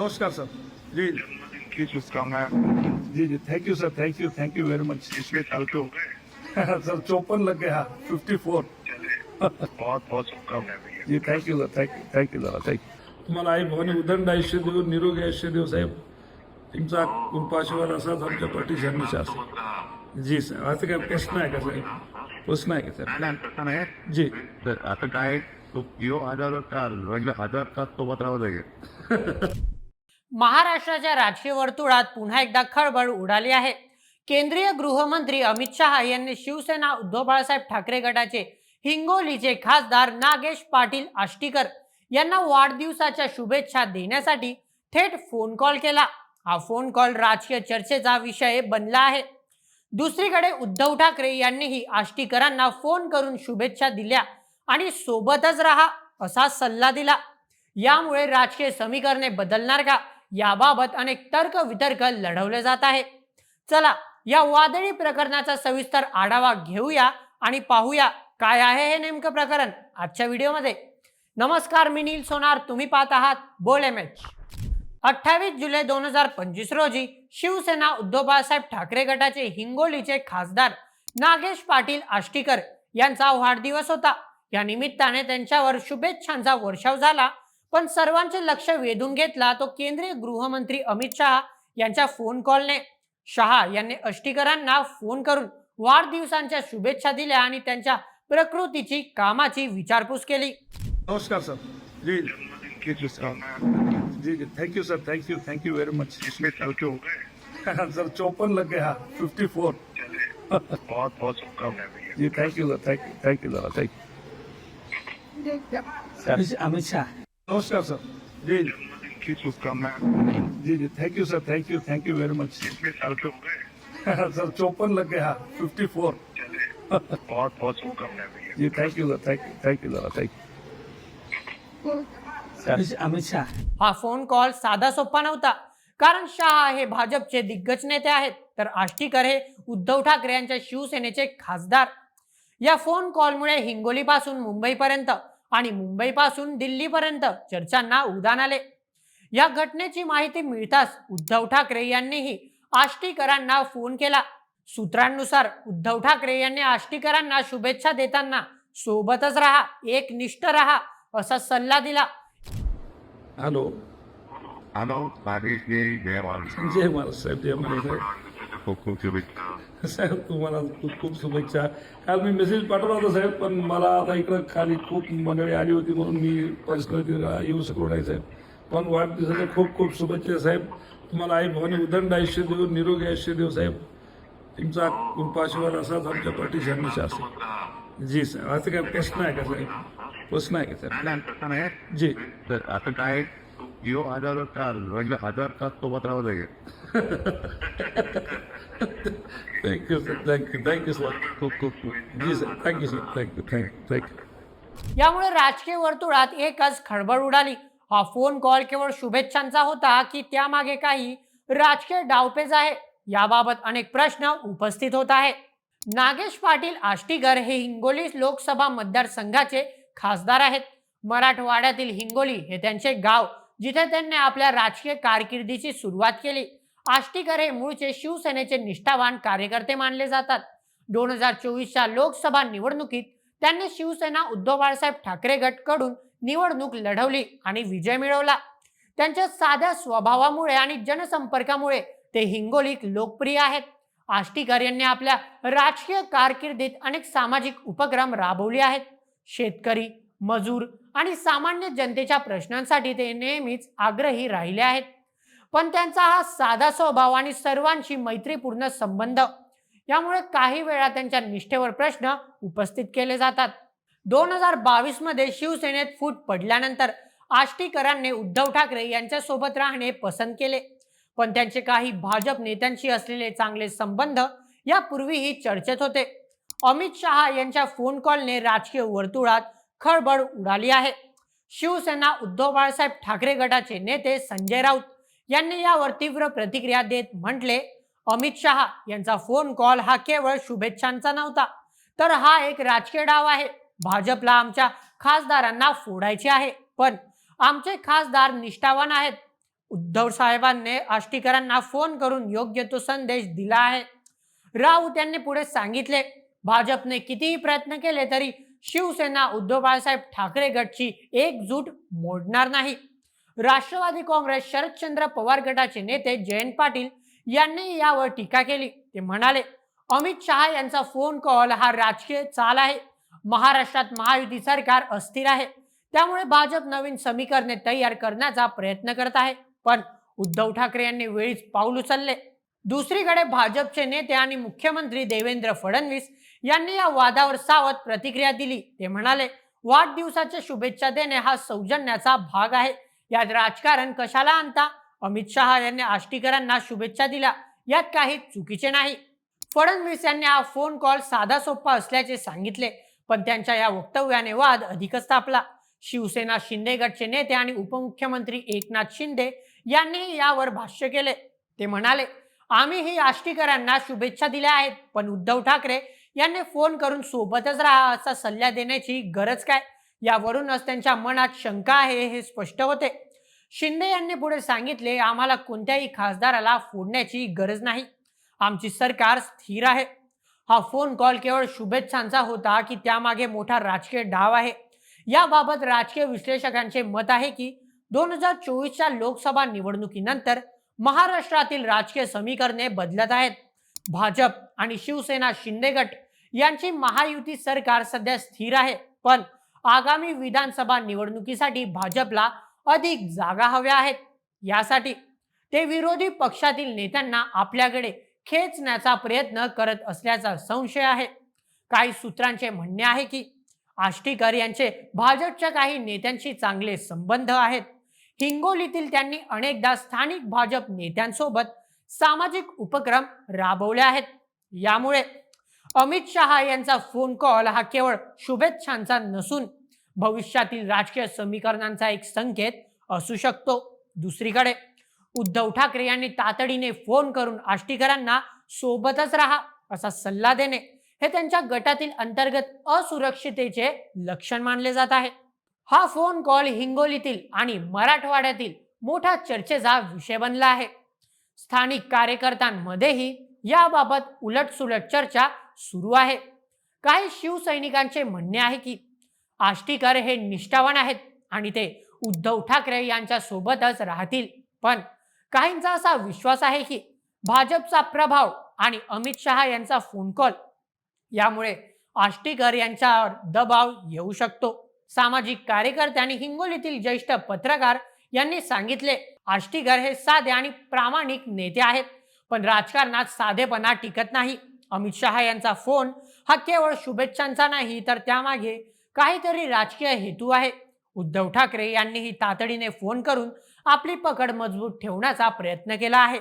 नमस्कार सर। जी। की शुभकामनाएँ। जी जी। Thank you sir thank you thank you very much इसमें साल के हो गए। सर चौपन लग गया। फिफ्टी फोर बहुत बहुत शुभकामनाएँ जी thank you sir thank you thank you दादा थँक तुम्हाला आई भवानी उदंड आयुष्य देऊ निरोगी आयुष्य देऊ साहेब। तुमचा कृपाशिवार असाच आमच्या पाठीशी हमेशा असेल जी सर आता काय प्रश्न आहे का साहेब प्रश्न आहे का सर जी. तर आता काय तो यो हज़ार का हज़ार तास सोबत राहावं लागेल महाराष्ट्राच्या राजकीय वर्तुळात पुन्हा एकदा खळबळ उडाली आहे. केंद्रीय गृहमंत्री अमित शहा यांनी शिवसेना उद्धव बाळासाहेब ठाकरे गटाचे हिंगोलीचे खासदार नागेश पाटील आष्टीकर यांना वाढदिवसाच्या शुभेच्छा देण्यासाठी थेट फोन कॉल केला. हा फोन कॉल राजकीय चर्चेचा विषय बनला आहे. दुसरीकडे उद्धव ठाकरे यांनीही आष्टीकरांना फोन करून शुभेच्छा दिल्या आणि सोबतच राहा असा सल्ला दिला. यामुळे राजकीय समीकरणे बदलणार का? याबाबत अनेक तर्क वितर्क लढवले जात आहे. चला या वादळी प्रकरणाचा सविस्तर आढावा घेऊया आणि पाहूया काय आहे हे नेमकं प्रकरण आजच्या व्हिडिओमध्ये. नमस्कार मी नील सोनार. तुम्ही पाहत आहात बोल एम एच. अठ्ठावीस जुलै दोन हजार पंचवीस रोजी शिवसेना उद्धव बाळासाहेब ठाकरे गटाचे हिंगोलीचे खासदार नागेश पाटील आष्टीकर यांचा वाढदिवस होता. या निमित्ताने त्यांच्यावर शुभेच्छांचा वर्षाव झाला पण सर्वांचे लक्ष वेधून घेतला तो केंद्रीय गृहमंत्री अमित शहा यांच्या फोन कॉलने शहा यांनी अष्टीकरांना फोन करून वाढदिवसांच्या शुभेच्छा दिल्या आणि त्यांच्या प्रकृतीची कामाची विचारपूस केली. नमस्कार सर. जी जी जी thank you sir thank you thank you very much हो गए सर चौपन लग गया फिफ्टी फोर बहुत बहुत शुभकामनाएं जी thank you sir thank you thank you दादा थँक अमित शाह. नमस्कार सर. जी की शुभकामनाएं जी जी. Thank you sir thank you thank you very much इसमें साल के हो गए सर चौपन लग गया फिफ्टी फोर बहुत बहुत शुभकामनाएं भैया। जी thank you sir thank you thank you दादा थँक अमित शाह हा फोन कॉल साधा सोपा नव्हता. कारण शहा हे भाजपचे दिग्गज नेते आहेत. तर आष्टीकर हे उद्धव ठाकरे यांच्या शिवसेनेचे खासदार. या फोन कॉलमुळे हिंगोलीपासून मुंबईपर्यंत आणि मुंबईपासून दिल्लीपर्यंत चर्चांना उदान आले. या घटनेची माहिती मिळताच उद्धव ठाकरे यांनीही आष्टीकरांना फोन केला. सूत्रांनुसार उद्धव ठाकरे यांनी आष्टीकरांना शुभेच्छा देताना सोबतच राहा एक निष्ठ राहा असा सल्ला दिला. हॅलो. हॅलो जय महाराज साहेब जय महाराज साहेब. खूप खूप शुभेच्छा. साहेब तुम्हाला खूप खूप शुभेच्छा. काल मी मेसेज पाठवला होता साहेब पण मला आता इकडं खाली खूप मंडळी आली होती म्हणून मी पर्सनली येऊ शकलो नाही साहेब. पण वाढदिवसाच्या खूप खूप शुभेच्छा साहेब. तुम्हाला आई भवानी उदंड आयुष्य देऊ निरोगी आयुष्य देऊ साहेब. तुमचा कृपाशिवार असाच आमच्या पाठीशी हमेशा असेल. जी सर आता काय प्रश्न आहे का साहेब? प्रश्न आहे का साहेब? जी. तर आता काय? यो हजार का म्हणजे हजार तास सोबत राहावं लागेल thank you sir thank you thank you sir खूप खूप जी sir thank you sir thank you thank you thank you यामुळे राजकीय वर्तुळात एकच खळबळ उडाली. हा फोन कॉल केवळ शुभेच्छांचा होता की त्यामागे काही राजकीय डावपेच आहे. याबाबत अनेक प्रश्न उपस्थित होत आहे नागेश पाटील आष्टीकर हे हिंगोली लोकसभा मतदारसंघाचे खासदार आहेत. मराठवाड्यातील हिंगोली हे त्यांचे गाव जिथे त्यांनी आपल्या राजकीय कारकिर्दीची सुरुवात केली. आष्टीकर हे मूळचे शिवसेनेचे निष्ठावान कार्यकर्ते मानले जातात. दोन हजार चोवीसच्या लोकसभा निवडणुकीत त्यांनी शिवसेना उद्धव बाळासाहेब ठाकरे गटकडून निवडणूक लढवली आणि विजय मिळवला. त्यांच्या साध्या स्वभावामुळे आणि जनसंपर्कामुळे ते हिंगोलीत लोकप्रिय आहेत. आष्टीकर यांनी आपल्या राजकीय कारकिर्दीत अनेक सामाजिक उपक्रम राबवले आहेत. शेतकरी मजूर आणि सामान्य जनतेच्या प्रश्नांसाठी ते नेहमीच आग्रही राहिले आहेत. पण त्यांचा हा साधा स्वभाव आणि सर्वांशी मैत्रीपूर्ण संबंध. यामुळे काही वेळा त्यांच्या निष्ठेवर प्रश्न उपस्थित केले जातात. दोन हजार बावीसमध्ये शिवसेनेत फूट पडल्यानंतर आष्टीकरांनी उद्धव ठाकरे यांच्यासोबत राहणे पसंत केले. पण त्यांचे काही भाजप नेत्यांशी असलेले चांगले संबंध यापूर्वीही चर्चेत होते. अमित शहा यांच्या फोन कॉलने राजकीय वर्तुळात खळबळ उडाली आहे. शिवसेना उद्धव बाळासाहेब ठाकरे गटाचे नेते संजय राऊत यांनी यावर तीव्र प्रतिक्रिया देत म्हटले अमित शहा यांचा फोन कॉल हा केवळ शुभेच्छांचा नव्हता तर हा एक राजकीय डाव आहे. भाजपला आमच्या खासदारांना फोडायचे आहे. पण आमचे खासदार निष्ठावान आहेत. उद्धव साहेबांनी आष्टीकरांना फोन करून योग्य तो संदेश दिला आहे. राऊत यांनी पुढे सांगितले भाजपने कितीही प्रयत्न केले तरी शिवसेना उद्धव बाळासाहेब ठाकरे गटची एकजूट मोडणार नाही. राष्ट्रवादी काँग्रेस शरदचंद्र पवार गटाचे नेते जयंत पाटील यांनी यावर टीका केली. ते म्हणाले अमित शहा यांचा फोन कॉल हा राजकीय चाल आहे. महाराष्ट्रात महायुती सरकार अस्थिर आहे. त्यामुळे भाजप नवीन समीकरणे तयार करण्याचा प्रयत्न करत आहे. पण उद्धव ठाकरे यांनी वेळीच पाऊल उचलले. दुसरीकडे भाजपचे नेते आणि मुख्यमंत्री देवेंद्र फडणवीस यांनी या वादावर सावध प्रतिक्रिया दिली. ते म्हणाले वाढदिवसाच्या शुभेच्छा देणे हा सौजन्याचा भाग आहे. यात राजकारण कशाला आणता? अमित शहा यांनी आष्टीकरांना शुभेच्छा दिल्या. यात काही चुकीचे नाही. फडणवीस यांनी हा फोन कॉल साधा सोपा असल्याचे सांगितले पण त्यांच्या या वक्तव्याने वाद अधिकच तापला शिवसेना शिंदे गटचे नेते आणि उपमुख्यमंत्री एकनाथ शिंदे यांनी यावर भाष्य केले. ते म्हणाले आम्हीही आष्टीकरांना शुभेच्छा दिल्या आहेत पण उद्धव ठाकरे यांनी फोन करून सोबतच राहा असा सल्ला देण्याची गरज काय? यावरूनच त्यांच्या मनात शंका आहे हे स्पष्ट होते. शिंदे यांनी पुढे सांगितले आम्हाला कोणत्याही खासदाराला फोडण्याची गरज नाही. आमची सरकार स्थिर आहे. हा फोन कॉल केवळ शुभेच्छांचा होता की त्यामागे मोठा राजकीय डाव आहे. याबाबत राजकीय विश्लेषकांचे मत आहे की दोन हजार चोवीसच्या लोकसभा निवडणुकीनंतर महाराष्ट्रातील राजकीय समीकरणे बदलत आहेत. भाजप आणि शिवसेना शिंदे गट यांची महायुती सरकार सध्या स्थिर आहे. पण आगामी विधानसभा निवडणुकीसाठी भाजपला अधिक जागा हव्या आहेत. यासाठी ते विरोधी पक्षातील नेत्यांना आपल्याकडे खेचण्याचा प्रयत्न करत असल्याचा संशय आहे. काही सूत्रांचे म्हणणे आहे की आष्टीकर यांचे भाजपच्या काही नेत्यांशी चांगले संबंध आहेत. हिंगोलीतील त्यांनी अनेकदा स्थानिक भाजप नेत्यांसोबत सामाजिक उपक्रम राबवले आहेत. यामुळे अमित शहा यांचा फोन कॉल हा केवळ शुभेच्छांचा नसून भविष्यातील राजकीय समीकरणांचा एक संकेत असू शकतो. दुसरीकडे उद्धव ठाकरे यांनी तातडीने फोन करून आष्टीकरांना सोबतच राहा असा सल्ला देणे हे त्यांच्या गटातील अंतर्गत असुरक्षितेचे लक्षण मानले जात आहे. हा फोन कॉल हिंगोलीतील आणि मराठवाड्यातील मोठा चर्चेचा विषय बनला आहे. स्थानिक कार्यकर्त्यांमध्येही याबाबत उलटसुलट चर्चा सुरू आहे. काही शिवसैनिकांचे म्हणणे आहे की आष्टीकर हे निष्ठावान आहेत आणि ते उद्धव ठाकरे यांच्या सोबतच राहतील. पण काहींचा असा विश्वास आहे की भाजपचा प्रभाव आणि अमित शहा यांचा फोन कॉल यामुळे आष्टीकर यांच्यावर दबाव येऊ शकतो. सामाजिक कार्यकर्ते आणि हिंगोलीतील ज्येष्ठ पत्रकार यांनी सांगितले आष्टीकर हे साधे आणि प्रामाणिक नेते आहेत पण राजकारणात साधेपणा टिकत नाही. अमित शहा यांचा फोन हा केवळ शुभेच्छांचा नाही तर त्यामागे काहीतरी राजकीय हेतू आहे. उद्धव ठाकरे यांनीही तातडीने फोन करून आपली पकड मजबूत ठेवण्याचा प्रयत्न केला आहे.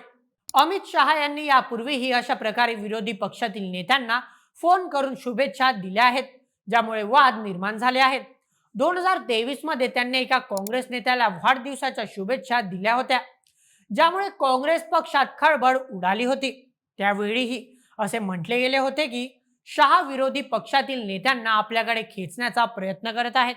अमित शहा यांनी यापूर्वीही अशा प्रकारे विरोधी पक्षातील नेत्यांना फोन करून शुभेच्छा दिल्या आहेत ज्यामुळे वाद निर्माण झाले आहेत. दोन हजार तेवीसमध्ये त्यांनी एका काँग्रेस नेत्याला वाढदिवसाच्या शुभेच्छा दिल्या होत्या ज्यामुळे काँग्रेस पक्षात खळबळ उडाली होती. त्यावेळीही असे म्हटले गेले होते की शहा विरोधी पक्षातील नेत्यांना आपल्याकडे खेचण्याचा प्रयत्न करत आहेत.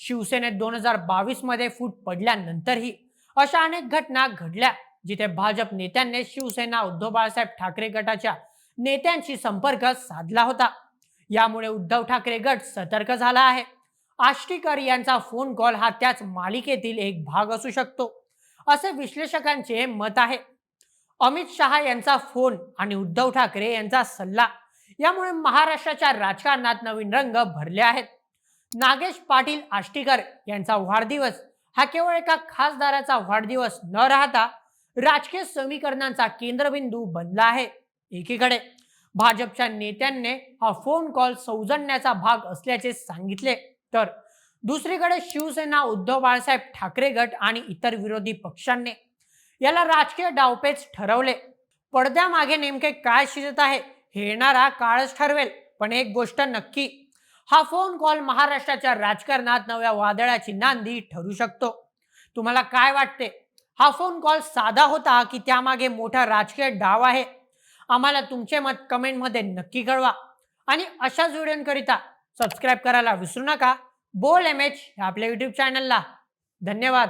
शिवसेनेत दोन हजार बावीसमध्ये फूट पडल्यानंतरही अशा अनेक घटना घडल्या जिथे भाजप नेत्यांनी शिवसेना उद्धव बाळासाहेब ठाकरे गटाच्या नेत्यांशी संपर्क साधला होता. यामुळे उद्धव ठाकरे गट सतर्क झाला आहे. आष्टीकर यांचा फोन कॉल हा त्याच मालिकेतील एक भाग असू शकतो असे विश्लेषकांचे मत आहे. अमित शहा यांचा फोन आणि उद्धव ठाकरे यांचा सल्ला यामुळे महाराष्ट्राच्या राजकारणात नवीन रंग भरले आहेत. नागेश पाटील आष्टीकर यांचा वाढदिवस हा केवळ एका खासदाराचा वाढदिवस न राहता राजकीय समीकरणांचा केंद्रबिंदू बनला आहे. एकीकडे भाजपच्या नेत्यांनी हा फोन कॉल सौजन्याचा भाग असल्याचे सांगितले तर दुसरीकडे शिवसेना उद्धव बाळासाहेब ठाकरे गट आणि इतर विरोधी पक्षांनी याला राजकीय डावपेच ठरवले. पडद्यामागे नेमके काय शिजत आहे हे येणारा काळच ठरवेल पण एक गोष्ट नक्की. हा फोन कॉल महाराष्ट्राच्या राजकारणात नव्या वादळाची नांदी ठरू शकतो. तुम्हाला काय वाटते? हा फोन कॉल साधा होता की त्यामागे मोठा राजकीय डाव आहे? आम्हाला तुमचे मत कमेंटमध्ये नक्की कळवा. आणि अशाच व्हिडिओंकरिता सबस्क्राईब करायला विसरू नका. बोल एम एच आपल्या यूट्यूब चॅनलला धन्यवाद.